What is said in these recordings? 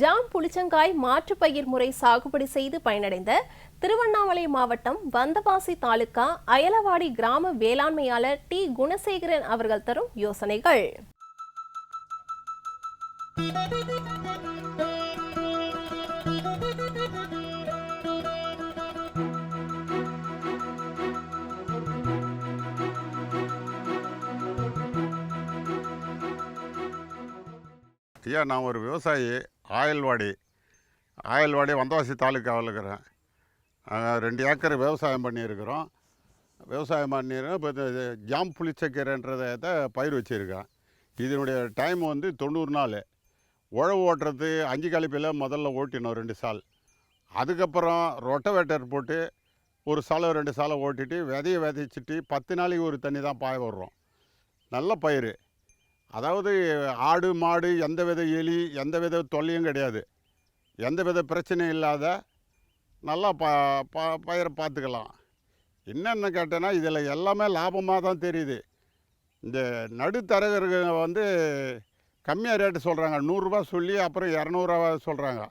Jam புளிச்சங்காய் மாற்று பயிர் முறை சாகுபடி செய்து பயனடைந்த திருவண்ணாமலை மாவட்டம் வந்தவாசி தாலுகா அயலவாடி கிராம வேளாண்மையாளர் டி. குணசேகரன் அவர்கள் தரும் யோசனைகள். ஐயா நான் ஒரு விவசாயி. ஆயல்வாடி ஆயல்வாடி வந்தவாசி தாலுக்காவில் இருக்கிறேன் ரெண்டு ஏக்கர் விவசாயம் பண்ணியிருக்கிறோம். விவசாயம் பண்ணியிருக்கோம் இப்போ இந்த ஜாம் புளிச்சக்கீரைன்றதை பயிர் வச்சுருக்கேன். இதனுடைய டைம் வந்து தொண்ணூறு நாள். உழவு ஓட்டுறது அஞ்சு கழிப்பில் முதல்ல ஓட்டினோம் ரெண்டு சால். அதுக்கப்புறம் ரொட்டவேட்டர் போட்டு ஒரு சாலை ரெண்டு சாலை ஓட்டிட்டு விதையை விதைச்சிட்டு பத்து நாளைக்கு ஒரு தண்ணி தான் பாய விடுறோம். நல்ல பயிர். அதாவது ஆடு மாடு எந்த வித எலி எந்த வித தொல்லையும் கிடையாது. எந்த வித பிரச்சனையும் இல்லாத நல்லா ப ப பயிரை பார்த்துக்கலாம். என்னென்னு கேட்டேன்னா இதில் எல்லாமே லாபமாக தான் தெரியுது. இந்த நடுத்தரகர்கள் வந்து கம்மியாக ரேட்டு சொல்கிறாங்க. நூறுரூவா சொல்லி அப்புறம் இரநூறுவா சொல்கிறாங்க.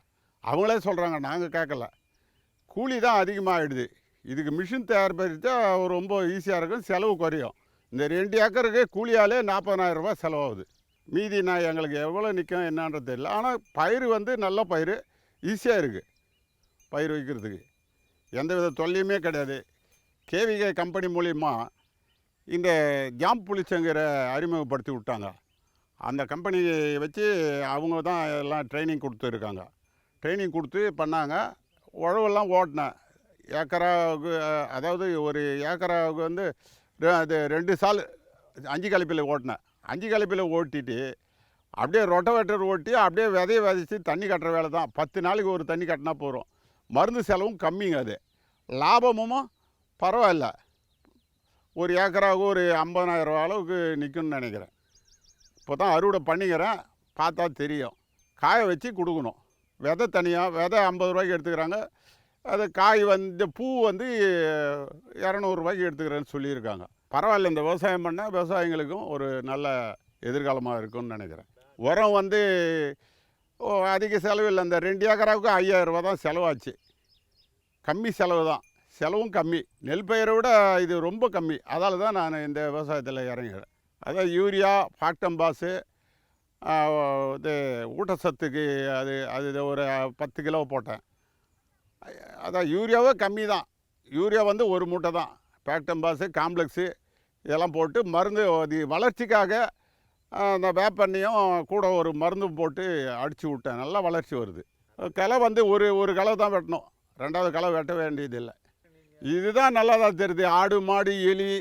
அவங்களே சொல்கிறாங்க நாங்கள் கேட்கல. கூலி தான் அதிகமாகிடுது. இதுக்கு மிஷின் தயாரிப்பா ரொம்ப ஈஸியாக இருக்கும் செலவு குறையும். இந்த ரெண்டு ஏக்கருக்கு கூலியாலே நாற்பதாயிரம் ரூபாய் செலவாகுது. மீதி நான் எங்களுக்கு எவ்வளோ நிற்கும் என்னன்றது தெரியல. ஆனால் பயிர் வந்து நல்ல பயிர் ஈஸியாக இருக்குது பயிர் வைக்கிறதுக்கு. எந்த வித தொல்லையுமே கிடையாது. கேவிகே கம்பெனி மூலிமா இந்த ஜாம் புளிச்சங்கிற அறிமுகப்படுத்தி விட்டாங்க. அந்த கம்பெனி வச்சு அவங்க தான் எல்லாம் ட்ரைனிங் கொடுத்துருக்காங்க ட்ரைனிங் கொடுத்து பண்ணாங்க. உழவெல்லாம் ஓட்டினேன். ஏக்கராவுக்கு அதாவது ஒரு ஏக்கராவுக்கு வந்து அது ரெண்டு சால் அஞ்சு கலப்பில் ஓட்டினேன். அஞ்சு கலப்பில் ஓட்டிட்டு அப்படியே ரொட்டவேட்டர் ஓட்டி அப்படியே விதைய விதைச்சி தண்ணி கட்டுற வேலை தான். பத்து நாளைக்கு ஒரு தண்ணி கட்டினா போதும். மருந்து செலவும் கம்மிங்க அது. லாபமும்? பரவாயில்ல. ஒரு ஏக்கராவுக்கு ஒரு ஐம்பதாயிரம் ரூபா அளவுக்கு நிற்கும்னு நினைக்கிறேன். இப்போ தான் அறுவடை பண்ணிக்கிறேன். பார்த்தா தெரியும். காய வச்சு கொடுக்கணும். விதை தனியாக விதை ஐம்பது ரூபாய்க்கு எடுத்துக்கிறாங்க. அது காய் வந்து பூ வந்து இரநூறுபாய்க்கு எடுத்துக்கிறேன்னு சொல்லியிருக்காங்க. பரவாயில்ல இந்த விவசாயம் பண்ணால் விவசாயிகளுக்கும் ஒரு நல்ல எதிர்காலமாக இருக்கும்னு நினைக்கிறேன். உரம் வந்து அதிக செலவில்லை அந்த இந்த ரெண்டு ஏக்கராவுக்கு ஐயாயிரரூபா தான் செலவாச்சு. கம்மி செலவு தான். செலவும் கம்மி. நெல் பயிரை விட இது ரொம்ப கம்மி. அதால் தான் நான் இந்த விவசாயத்தில் இறங்குகிறேன் அதான் யூரியா பாக்டம்பாஸு இது ஊட்டச்சத்துக்கு அது அது ஒரு பத்து கிலோ போட்டேன். அதான் யூரியாவே கம்மி தான் யூரியா வந்து ஒரு மூட்டை தான் பேக்டம்பாஸு காம்ப்ளெக்ஸு இதெல்லாம் போட்டு மருந்து அது வளர்ச்சிக்காக அந்த வேப்பண்ணையும் கூட ஒரு மருந்தும் போட்டு அடித்து விட்டேன். நல்லா வளர்ச்சி வருது. களை வந்து ஒரு ஒரு களை தான் வெட்டணும். ரெண்டாவது களை வெட்ட வேண்டியதில்லை. இதுதான் நல்லா தான் தெரியுது. ஆடு மாடு எலி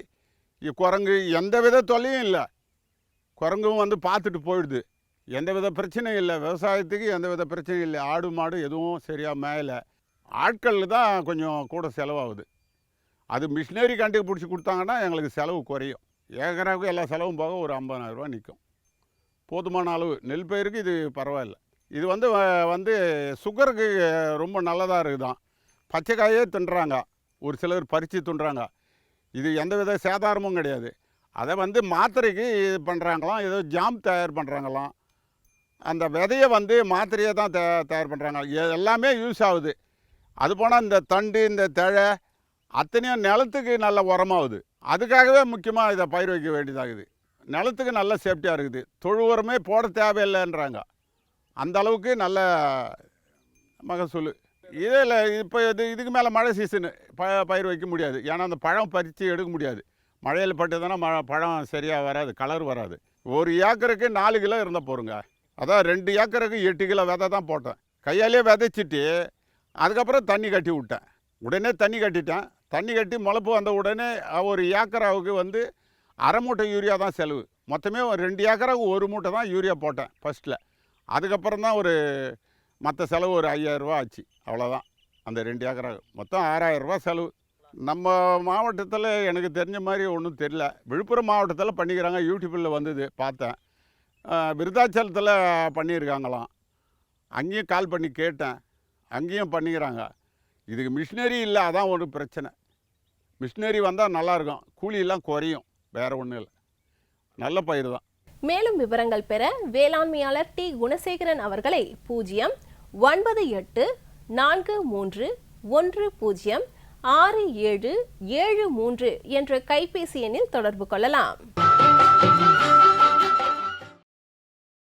குரங்கு எந்த வித தொல்லையும் இல்லை. குரங்கும் வந்து பார்த்துட்டு போயிடுது. எந்த வித பிரச்சனையும் இல்லை. விவசாயத்துக்கு எந்த வித பிரச்சனையும் இல்லை. ஆடு மாடு எதுவும் சரியாக மேயலை. ஆட்கள் தான் கொஞ்சம் கூட செலவாகுது. அது மிஷினரி கண்டுபிடிச்சி கொடுத்தாங்கன்னா எங்களுக்கு செலவு குறையும். ஏக்கராவுக்கு எல்லா செலவும் போக ஒரு 50000 நிற்கும் போதுமான அளவு. நெல் பயிருக்கு இது பரவாயில்ல. இது வந்து வந்து சுகருக்கு ரொம்ப நல்லதாக இருக்குதான். பச்சைக்காயே தின்றாங்க. ஒரு சிலர் பறித்து தின்றாங்க. இது எந்த வித சேதாரமும் கிடையாது. அதை வந்து மாத்திரைக்கு இது பண்ணுறாங்களாம் ஏதோ ஜாம் தயார் பண்ணுறாங்களாம் அந்த விதையை வந்து மாத்திரையை தான் தயார் பண்ணுறாங்க எல்லாமே யூஸ் ஆகுது. அது போனால் இந்த தண்டு இந்த தழை அத்தனையும் நிலத்துக்கு நல்ல உரமாகுது. அதுக்காகவே முக்கியமாக இதை பயிர் வைக்க வேண்டியதாகுது. நிலத்துக்கு நல்ல சேஃப்டியாக இருக்குது. தொழு உரமே போட தேவையில்லைன்றாங்க. அந்த அளவுக்கு நல்ல மகசூல். இதில் இப்போ இது இதுக்கு மேலே மழை சீசனு ப பயிர் வைக்க முடியாது. ஏன்னா அந்த பழம் பறித்து எடுக்க முடியாது. மழையில் பட்டுதுன்னா ம பழம் சரியாக வராது கலர் வராது. ஒரு ஏக்கருக்கு நாலு கிலோ இருந்தால் போருங்க. அதான் ரெண்டு ஏக்கருக்கு எட்டு கிலோ விதை தான் போட்டேன். கையாலே விதைச்சிட்டு அதுக்கப்புறம் தண்ணி கட்டி விட்டேன். உடனே தண்ணி கட்டிட்டேன். தண்ணி கட்டி முளப்பு வந்த உடனே ஒரு ஏக்கராவுக்கு வந்து அரை மூட்டை யூரியா தான் செலவு. மொத்தமே ஒரு ரெண்டு ஏக்கராவுக்கு ஒரு மூட்டை தான் யூரியா போட்டேன் ஃபஸ்ட்டில் அதுக்கப்புறம் தான் ஒரு மற்ற செலவு ஒரு ஐயாயிரரூபா ஆச்சு. அவ்வளோதான் அந்த ரெண்டு ஏக்கரா மொத்தம் ஆறாயிரரூபா செலவு. நம்ம மாவட்டத்தில் எனக்கு தெரிஞ்ச மாதிரி ஒன்றும் தெரியல. விழுப்புரம் மாவட்டத்தில் பண்ணிக்கிறாங்க. யூடியூப்பில் வந்தது பார்த்தேன். விருதாச்சலத்தில் பண்ணியிருக்காங்களாம். அங்கேயும் கால் பண்ணி கேட்டேன். அங்கேயும் பண்ணிக்கிறாங்க. இதுக்கு மிஷினரி இல்லை அதான் ஒரு பிரச்சனை. மிஷினரி வந்தால் நல்லாயிருக்கும். கூலியெல்லாம் குறையும். வேறு ஒன்றும் இல்லை. நல்ல பயிர் தான். மேலும் விவரங்கள் பெற வேளாண்மையாளர் டி. குணசேகரன் அவர்களை பூஜ்ஜியம் ஒன்பது எட்டு நான்கு மூன்று ஒன்று பூஜ்ஜியம் ஆறு ஏழு ஏழு மூன்று என்ற கைபேசி எண்ணில் தொடர்பு கொள்ளலாம்.